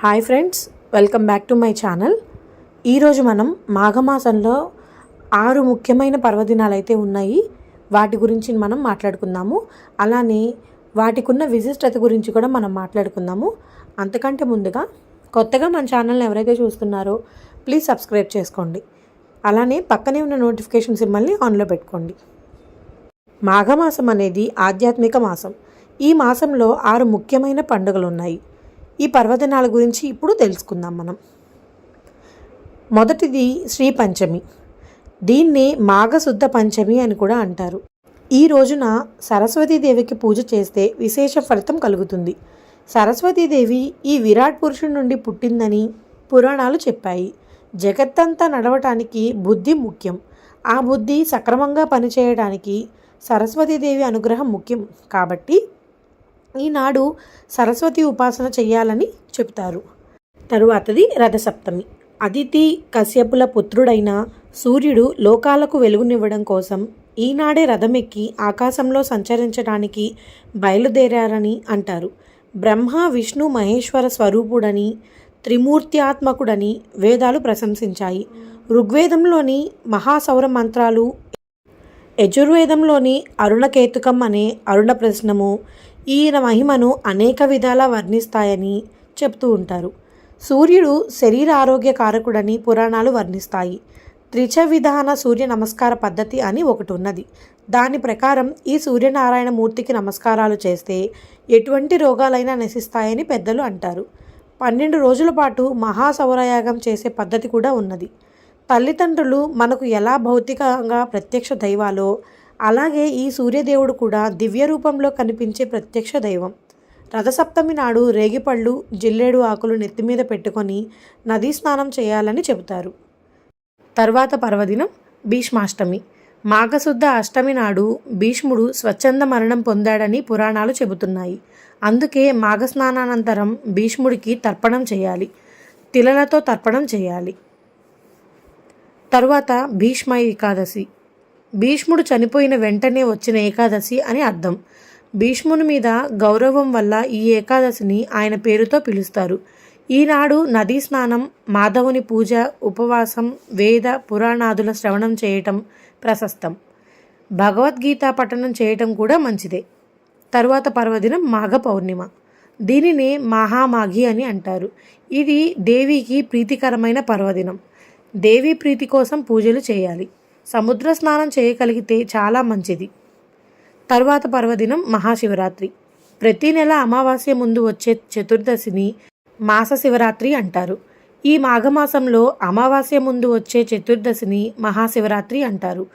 Hi friends welcome back to my channel. ఈరోజు మనం మాఘమాసంలో ఆరు ముఖ్యమైన పర్వదినాలు అయితే ఉన్నాయి. వాటి గురించి మనం మాట్లాడుకుందాము. అలానే వాటికున్న విశిష్టత గురించి కూడా మనం మాట్లాడుకుందాము. అంతకంటే ముందుగా కొత్తగా మన ఛానల్ని ఎవరైతే చూస్తున్నారో ప్లీజ్ సబ్స్క్రైబ్ చేసుకోండి. అలానే పక్కనే ఉన్న నోటిఫికేషన్ సిమ్మల్ని ఆన్లో పెట్టుకోండి. మాఘమాసం అనేది ఆధ్యాత్మిక మాసం. ఈ మాసంలో ఆరు ముఖ్యమైన పండుగలు ఉన్నాయి ఈ పర్వదినాల గురించి ఇప్పుడు తెలుసుకుందాం మనం. మొదటిది శ్రీ పంచమి. దీన్ని మాఘశుద్ధ పంచమి అని కూడా అంటారు. ఈ రోజున సరస్వతీదేవికి పూజ చేస్తే విశేష ఫలితం కలుగుతుంది. సరస్వతీదేవి ఈ విరాట్ పురుషుడి నుండి పుట్టిందని పురాణాలు చెప్పాయి. జగత్తంతా నడవటానికి బుద్ధి ముఖ్యం. ఆ బుద్ధి సక్రమంగా పనిచేయడానికి సరస్వతీదేవి అనుగ్రహం ముఖ్యం. కాబట్టి ఈనాడు సరస్వతి ఉపాసన చేయాలని చెబుతారు. తరువాతది రథసప్తమి. అదితి కశ్యపుల పుత్రుడైన సూర్యుడు లోకాలకు వెలుగునివ్వడం కోసం ఈనాడే రథమెక్కి ఆకాశంలో సంచరించడానికి బయలుదేరారని అంటారు. బ్రహ్మ విష్ణు మహేశ్వర స్వరూపుడని త్రిమూర్త్యాత్మకుడని వేదాలు ప్రశంసించాయి. ఋగ్వేదంలోని మహాసౌర మంత్రాలు యజుర్వేదంలోని అరుణకేతుకం అనే అరుణ ప్రశ్నము ఈయన మహిమను అనేక విధాలా వర్ణిస్తాయని చెప్తూ ఉంటారు. సూర్యుడు శరీర ఆరోగ్య కారకుడని పురాణాలు వర్ణిస్తాయి. త్రిచ విధాన సూర్య నమస్కార పద్ధతి అని ఒకటి ఉన్నది దాని ప్రకారం ఈ సూర్యనారాయణ మూర్తికి నమస్కారాలు చేస్తే ఎటువంటి రోగాలైనా నశిస్తాయని పెద్దలు అంటారు. పన్నెండు రోజుల పాటు మహాసౌరయాగం చేసే పద్ధతి కూడా ఉన్నది. తల్లిదండ్రులు మనకు ఎలా భౌతికంగా ప్రత్యక్ష దైవాలో అలాగే ఈ సూర్యదేవుడు కూడా దివ్య రూపంలో కనిపించే ప్రత్యక్ష దైవం. రథసప్తమి నాడు రేగిపళ్ళు జిల్లేడు ఆకులు నెత్తిమీద పెట్టుకొని నదీ స్నానం చేయాలని చెబుతారు. తర్వాత పర్వదినం భీష్మాష్టమి. మాఘశుద్ధ అష్టమి నాడు భీష్ముడు స్వచ్ఛంద మరణం పొందాడని పురాణాలు చెబుతున్నాయి. అందుకే మాఘస్నానానంతరం భీష్ముడికి తర్పణం చేయాలి. తిలలతో తర్పణం చేయాలి. తరువాత భీష్మ ఏకాదశి. భీష్ముడు చనిపోయిన వెంటనే వచ్చిన ఏకాదశి అని అర్థం. భీష్ముని మీద గౌరవం వల్ల ఈ ఏకాదశిని ఆయన పేరుతో పిలుస్తారు. ఈనాడు నదీ స్నానం మాధవుని పూజ ఉపవాసం వేద పురాణాదుల శ్రవణం చేయటం ప్రశస్తం. భగవద్గీత పఠనం చేయటం కూడా మంచిదే. తరువాత పర్వదినం మాఘ పౌర్ణిమ. దీనిని మహామాఘి అని అంటారు. ఇది దేవికి ప్రీతికరమైన పర్వదినం. దేవి ప్రీతి కోసం పూజలు చేయాలి. సముద్ర స్నానం చేయగలిగితే చాలా మంచిది. తరువాత పర్వదినం మహాశివరాత్రి. ప్రతి నెల అమావాస్య ముందు వచ్చే చతుర్దశిని మాస శివరాత్రి అంటారు. ఈ మాఘమాసంలో అమావాస్య ముందు వచ్చే చతుర్దశిని మహాశివరాత్రి అంటారు.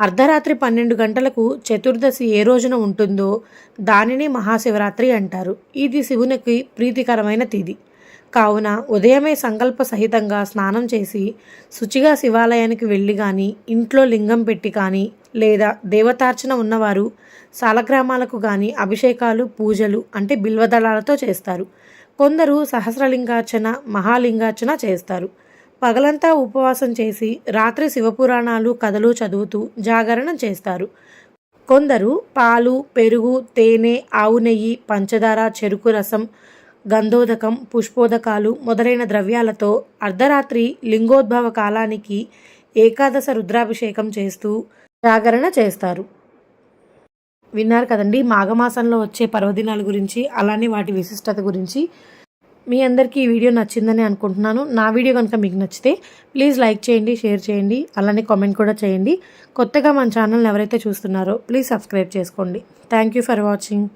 అర్ధరాత్రి పన్నెండు గంటలకు చతుర్దశి ఏ రోజున ఉంటుందో దానిని మహాశివరాత్రి అంటారు. ఇది శివునికి ప్రీతికరమైన తిది కావున ఉదయమే సంకల్ప సహితంగా స్నానం చేసి శుచిగా శివాలయానికి వెళ్ళి కానీ ఇంట్లో లింగం పెట్టి కానీ లేదా దేవతార్చన ఉన్నవారు సాలగ్రామాలకు కానీ అభిషేకాలు పూజలు అంటే బిల్వదళాలతో చేస్తారు. కొందరు సహస్రలింగార్చన మహాలింగార్చన చేస్తారు. పగలంతా ఉపవాసం చేసి రాత్రి శివపురాణాలు కథలు చదువుతూ జాగరణ చేస్తారు. కొందరు పాలు పెరుగు తేనె ఆవు నెయ్యి పంచదార చెరుకు రసం గంధోదకం పుష్పోదకాలు మొదలైన ద్రవ్యాలతో అర్ధరాత్రి లింగోద్భవ కాలానికి ఏకాదశ రుద్రాభిషేకం చేస్తూ జాగరణ చేస్తారు. విన్నారు కదండి మాఘమాసంలో వచ్చే పర్వదినాల గురించి అలానే వాటి విశిష్టత గురించి. మీ అందరికీ ఈ వీడియో నచ్చిందని అనుకుంటున్నాను. నా వీడియో కనుక మీకు నచ్చితే ప్లీజ్ లైక్ చేయండి షేర్ చేయండి అలానే కామెంట్ కూడా చేయండి. కొత్తగా మన ఛానల్ని ఎవరైతే చూస్తున్నారో ప్లీజ్ సబ్స్క్రైబ్ చేసుకోండి. Thank you for watching.